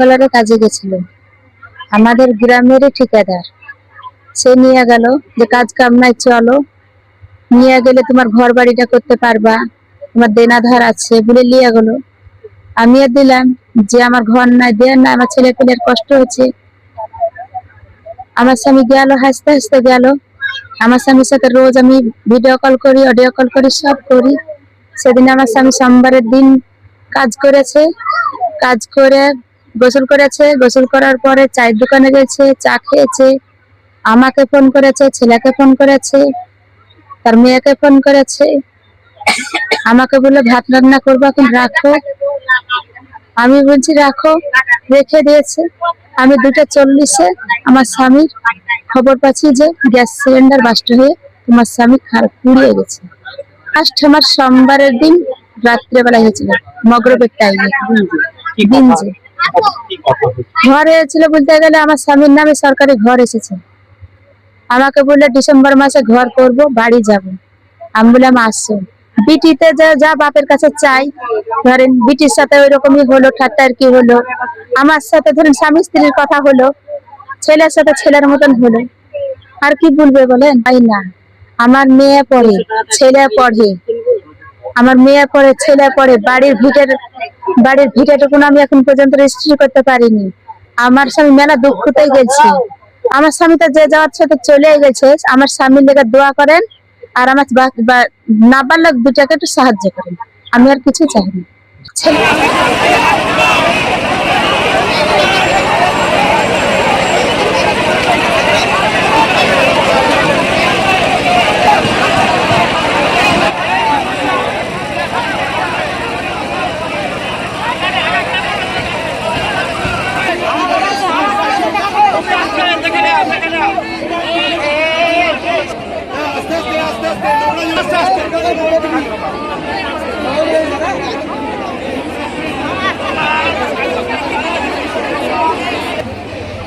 বাংলারে কাজে গেছিল। আমাদের গ্রামেরই ঠিকাদার। সে নিয়ে গেল যে, কাজ কাম নাই, চলো। নিয়ে গেলে তোমার ঘর বাড়িটা করতে পারবা। তোমার দেনাধার আছে বলে নিয়ে গেল। আমিও দিলাম যে, আমার ঘর নাই, দেন না, আমার ছেলে পেলের কষ্ট হচ্ছে। আমার স্বামী গেল, হাসতে হাসতে গেল। আমার স্বামীর সাথে রোজ আমি ভিডিও কল করি অডিও কল করি, সব করি। সেদিন আমার স্বামী সোমবারের দিন কাজ করেছে। কাজ করে গোসল করেছে গোসল করার পরে চায়ের দোকানে গেছে চা খেয়েছে আমাকে ফোন করেছে ছেলেকে ফোন করেছে তার মেয়েকে ফোন করেছে। আমাকে বলে ভাত রান্না করব এখন রাখো। আমি বলছি রাখো। রেখে দিয়েছে। আমি দুটো চল্লিশে আমার স্বামীর খবর পাচ্ছি যে গ্যাস সিলিন্ডার বাস্ট হয়ে তোমার স্বামী পুড়িয়ে গেছে। ফার্স্ট আমার সোমবারের দিন রাত্রেবেলা হয়েছিল মগরবের টাইমে দিনজে ঘর হয়েছিল বলতে গেলে আমার স্বামীর নামে সরকারি ঘর এসেছে। আমাকে বললে, ডিসেম্বর মাসে ঘর করব, বাড়ি যাব। আমি বললাম আসছো বিটিতে যা বাপের কাছে চাই, ধরেন বিটির সাথে ওই রকমই হলো, ঠাট্টার কি হলো। আমার সাথে ধরেন স্বামী স্ত্রীর কথা হলো, ছেলের সাথে ছেলের মতন হলো। আর কি বলবে বলেন? তাই না। আমার মেয়ে পড়ে, ছেলে পড়ে। আমার মেয়ে পড়ে, ছেলে পড়ে, বাড়ির ভিটের বাড়ির ভিটাটুকু আমি এখন পর্যন্ত রেজিস্ট্রি করতে পারিনি। আমার স্বামী মেলা দুঃখতেই গেছে। আমার স্বামী তো যে যাওয়ার সাথে চলে গেছে, আমার স্বামীর লেগে দোয়া করেন আর আমার না পারলে দুটাকে একটু সাহায্য করেন। আমি আর কিছু চাই না।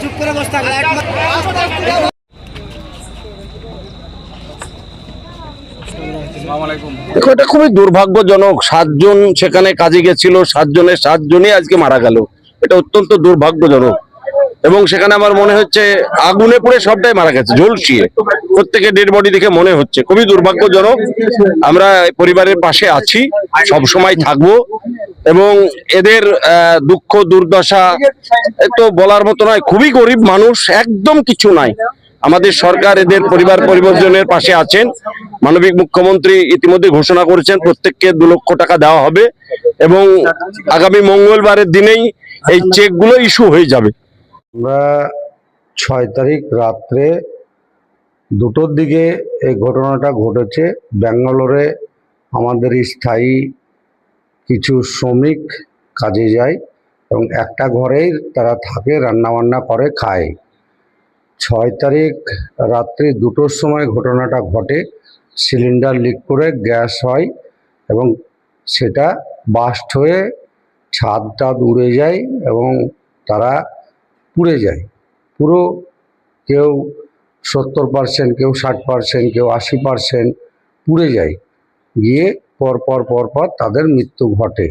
চুপ করে বসে থাকলে এক মাস- দেখো, এটা খুবই দুর্ভাগ্যজনক। সাতজন সেখানে কাজে গেছিল, সাতজনের সাতজনই আজকে মারা গেল। এটা অত্যন্ত দুর্ভাগ্যজনক। এবং সেখানে আমার মনে হচ্ছে আগুনে পড়ে সবটাই মারা গেছে, ঝলসিয়ে। প্রত্যেকে ডেড বডি দেখে মনে হচ্ছে। খুবই দুর্ভাগ্যজনক। আমরা পরিবারের পাশে আছি সব সময় থাকব এবং এদের দুঃখ, দুর্দশা তো বলার মতো নয়, খুবই গরিব মানুষ, একদম কিছু নাই। আমাদের সরকার এদের পরিবার পরিবর্তনের পাশে আছেন। মানবিক মুখ্যমন্ত্রী ইতিমধ্যে ঘোষণা করেছেন, প্রত্যেককে দু লক্ষ টাকা দেওয়া হবে এবং আগামী মঙ্গলবারের দিনেই এই চেকগুলো ইস্যু হয়ে যাবে। আমরা ছয় তারিখ রাত্রে দুটোর দিকে এই ঘটনাটা ঘটেছে। ব্যাঙ্গালোরে আমাদের স্থায়ী কিছু শ্রমিক কাজে যায় এবং একটা ঘরেই তারা থাকে, রান্নাবান্না করে, খায়। ছয় তারিখ রাত্রি দুটোর সময় ঘটনাটা ঘটে। সিলিন্ডার লিক করে গ্যাস হয় এবং সেটা বাস্ট হয়ে ছাদ টাদ উড়ে যায় এবং তারা পুড়ে যায়। পুরো কেউ সত্তর পার্সেন্ট কেউ ষাট পার্সেন্ট কেউ আশি পার্সেন্ট পুড়ে যায়। গিয়ে পর পর পর পর তাদের মৃত্যু ঘটে।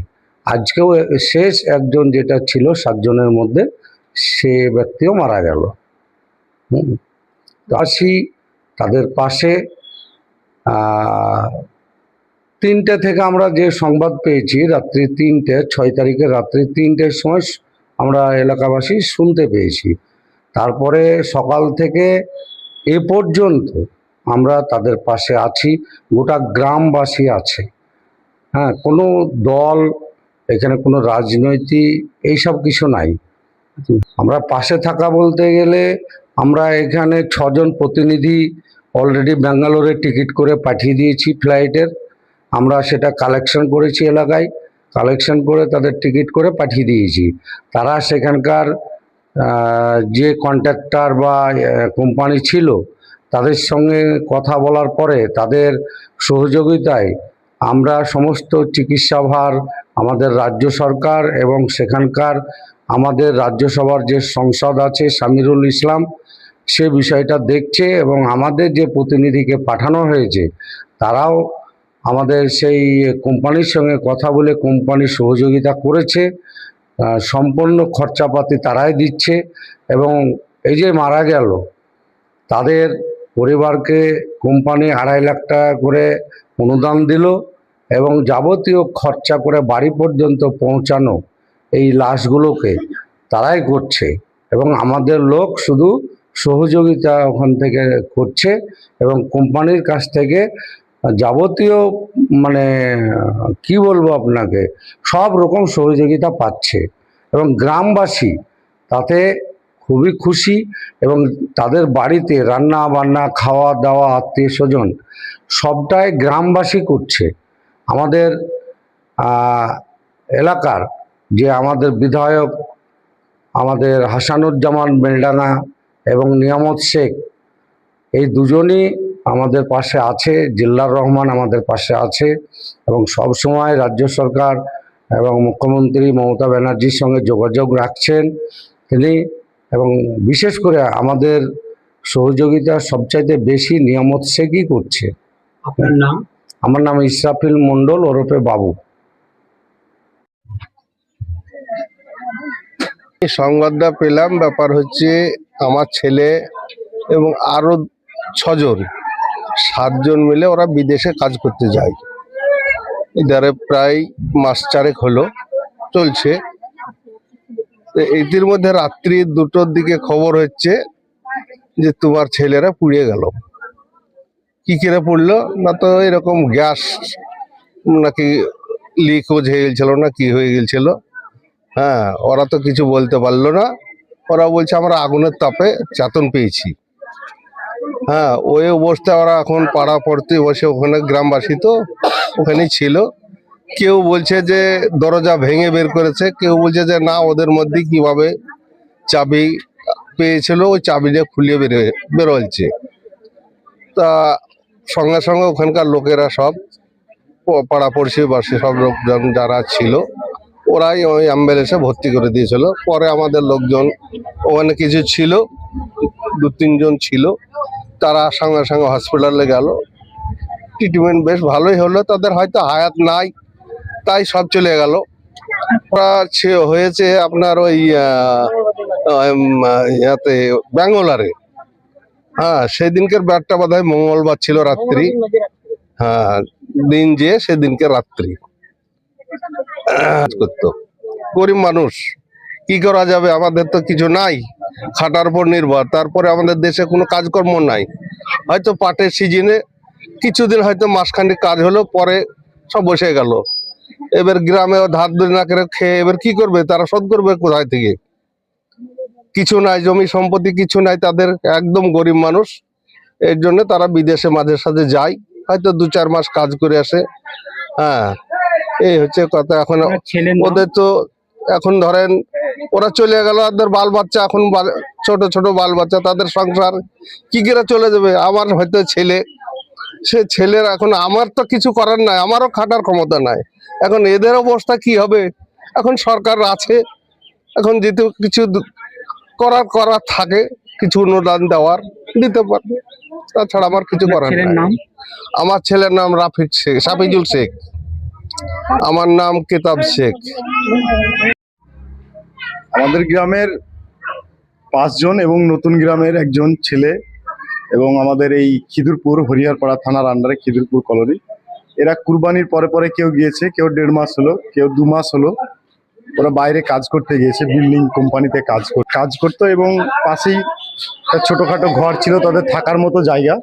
আজকেও শেষ একজন যেটা ছিল সাতজনের মধ্যে সে ব্যক্তিও মারা গেল। আসি তাদের পাশে। তিনটে থেকে আমরা যে সংবাদ পেয়েছি, রাত্রি তিনটে, ছয় তারিখে রাত্রি তিনটের সময় আমরা এলাকাবাসী শুনতে পেয়েছি। তারপরে সকাল থেকে এ পর্যন্ত আমরা তাদের পাশে আছি, গোটা গ্রামবাসী আছে। হ্যাঁ কোনো দল, এখানে কোনো রাজনৈতিক এইসব কিছু নাই। আমরা পাশে থাকা বলতে গেলে আমরা এখানে ছজন প্রতিনিধি অলরেডি ব্যাঙ্গালোরে টিকিট করে পাঠিয়ে দিয়েছি ফ্লাইটের। আমরা সেটা কালেকশন করেছি এলাকায়। কালেকশন করে তাদের টিকিট করে পাঠিয়ে দিয়েছি। তারা সেখানকার যে কন্ট্রাক্টর বা কোম্পানি ছিল, তাদের সঙ্গে কথা বলার পরে তাদের সহযোগিতায় আমরা সমস্ত চিকিৎসাভার আমাদের রাজ্য সরকার এবং সেখানকার আমাদের রাজ্যসভার যে সংসদ আছে সামিরুল ইসলাম, সে বিষয়টা দেখছে এবং আমাদের যে প্রতিনিধিকে পাঠানো হয়েছে, তারাও আমাদের সেই কোম্পানির সঙ্গে কথা বলে কোম্পানি সহযোগিতা করেছে সম্পূর্ণ খরচাপাতি তারাই দিচ্ছে এবং এই যে মারা গেল, তাদের পরিবারকে কোম্পানি আড়াই লাখ টাকা করে অনুদান দিল এবং যাবতীয় খরচা করে বাড়ি পর্যন্ত পৌঁছানো এই লাশগুলোকে তারাই করছে এবং আমাদের লোক শুধু সহযোগিতা ওখান থেকে করছে এবং কোম্পানির কাছ থেকে যাবতীয় মানে কি বলব আপনাকে, সব রকম সহযোগিতা পাচ্ছে। এবং গ্রামবাসী তাতে খুবই খুশি এবং তাদের বাড়িতে রান্না বান্না খাওয়া দাওয়া আত্মীয় স্বজন সবটাই গ্রামবাসী করছে। আমাদের এলাকার যে আমাদের বিধায়ক, আমাদের হাসানুজ্জামান বেলডাঙ্গা এবং নিয়ামত শেখ, এই দুজনই আমাদের পাশে আছে জিল্লার রহমান আমাদের পাশে আছে এবং সব সময় রাজ্য সরকার এবং মুখ্যমন্ত্রী মমতা ব্যানার্জির সঙ্গে যোগাযোগ রাখছেন তিনি এবং বিশেষ করে আমাদের সহযোগিতা সবচাইতে বেশি নিয়ামত শেখই করছে? আপনার নাম? আমার নাম ইসরাফিল মণ্ডল ওরফে বাবু। এই সংবাদটা পেলাম ব্যাপার হচ্ছে আমার ছেলে এবং আরও ছজন। সাতজন মিলে ওরা বিদেশে কাজ করতে যায়। এদারে প্রায় মাস চারেক হলো, চলছে। এটির মধ্যে রাত্রি দুটোর দিকে খবর হচ্ছে যে তোমার ছেলেরা পুড়িয়ে গেল। কি করে পড়ল? না তো এরকম গ্যাস নাকি লিক হয়ে গেছিল না কি হয়ে গেছিল। হ্যাঁ ওরা তো কিছু বলতে পারল না। ওরা বলছে, আমরা আগুনের তাপে চাতন পেয়েছি। হ্যাঁ ওই অবস্থায় ওরা এখন পাড়া পড়তে বসে ওখানে গ্রামবাসী তো ওখানেই ছিল। কেউ বলছে যে দরজা ভেঙে বের করেছে, কেউ বলছে যে না, ওদের মধ্যে কীভাবে চাবি পেয়েছিল, ওই চাবিটা খুলিয়ে বের বেরোলছে তা সঙ্গে সঙ্গে ওখানকার লোকেরা সব প- পাড়াপড়শি বাসী সব লোকজন যারা ছিল, ওরাই ওই অ্যাম্বুলেন্সে ভর্তি করে দিয়েছিল। পরে আমাদের লোকজন, ওখানে কিছু ছিল দু তিনজন ছিল। তারা সঙ্গে সঙ্গে হসপিটালে গেল। ট্রিটমেন্ট বেশ ভালোই হলো, তাদের হয়তো হায়াত নাই, তাই সব চলে গেল। হয়েছে আপনার ওই ইয়াতে ব্যাঙ্গোলারে। হ্যাঁ সেদিনকের ব্যাটটা বোধ হয় মঙ্গলবার ছিল রাত্রি। হ্যাঁ দিন যে সেদিনকে রাত্রি। করতো। গরিব মানুষ। কি করা যাবে? আমাদের তো কিছু নাই। খাটার উপর নির্ভর। তারপরে আমাদের দেশে কোনো কাজকর্ম নাই। হয়তো পাটের সিজনে কিছুদিন হয়তো মাসখানেক কাজ হলো পরে সব বসে গেল। এবার গ্রামে ধার ধরে না করে খেয়ে এবার কি করবে? তারা শোধ করবে কোথায় থেকে? কিছু নাই জমি সম্পত্তি কিছু নাই তাদের একদম গরিব মানুষ। এর জন্য তারা বিদেশে মাঝে সাথে যায়। হয়তো দু চার মাস কাজ করে আসে। হ্যাঁ এই হচ্ছে কথা। এখন ওদের তো এখন ধরেন ওরা চলে গেল ওদের বাল বাচ্চা এখন ছোট ছোট বাল বাচ্চা তাদের সংসার কি করে চলে যাবে? আমার হয়তো ছেলে সে ছেলের এখন আমার তো কিছু করার নাই আমারও খাটার ক্ষমতা নাই। এখন এদের অবস্থা কি হবে? এখন সরকার আছে এখন যেহেতু কিছু করার করার থাকে কিছু অনুদান দেওয়ার দিতে পারবে। তাছাড়া আমার কিছু করার নাই। আমার ছেলের নাম রাফিক শেখ সাফিজুল শেখ। আমার নাম কেতাব শেখ। আমাদের গ্রামের পাঁচজন এবং নতুন গ্রামের একজন ছেলে এবং আমাদের এই খিদুরপুর হরিহরপাড়া থানার আন্ডারে খিদুরপুর কলোনি। এরা কুরবানির পরে পরে কেউ গিয়েছে, কেউ দেড় মাস হলো, কেউ দু মাস হলো। ওরা বাইরে কাজ করতে গিয়েছে বিল্ডিং কোম্পানিতে কাজ কাজ করতো এবং পাশেই ছোটখাটো ঘর ছিল, তাদের থাকার মতো জায়গা।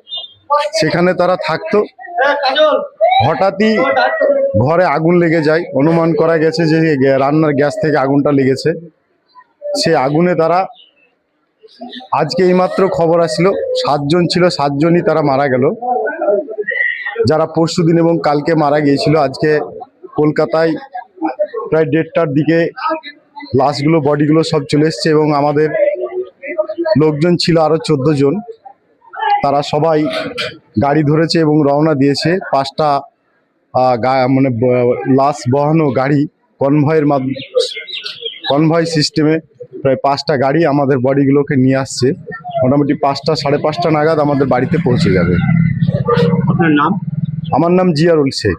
সেখানে তারা থাকতো। হঠাৎই ঘরে আগুন লেগে যায়। অনুমান করা গেছে যে রান্নার গ্যাস থেকে আগুনটা লেগেছে। সে আগুনে তারা আজকে এইমাত্র খবর আসলো, সাতজন ছিল, সাতজনই তারা মারা গেল। যারা পরশু দিন এবং কালকে মারা গিয়েছিল, আজকে কলকাতায় প্রায় দেড়টার দিকে লাশগুলো, বডিগুলো সব চলে এসছে এবং আমাদের লোকজন ছিল আরও চোদ্দ জন তারা সবাই গাড়ি ধরেছে এবং রওনা দিয়েছে। পাঁচটা মানে লাশ বহানো গাড়ি কনভয়ের মাধ্যমে কনভয় সিস্টেমে প্রায় পাঁচটা গাড়ি আমাদের বডিগুলোকে নিয়ে আসছে। মোটামুটি পাঁচটা সাড়ে পাঁচটা নাগাদ আমাদের বাড়িতে পৌঁছে যাবে। আপনার নাম? আমার নাম জিয়ারুল শেখ।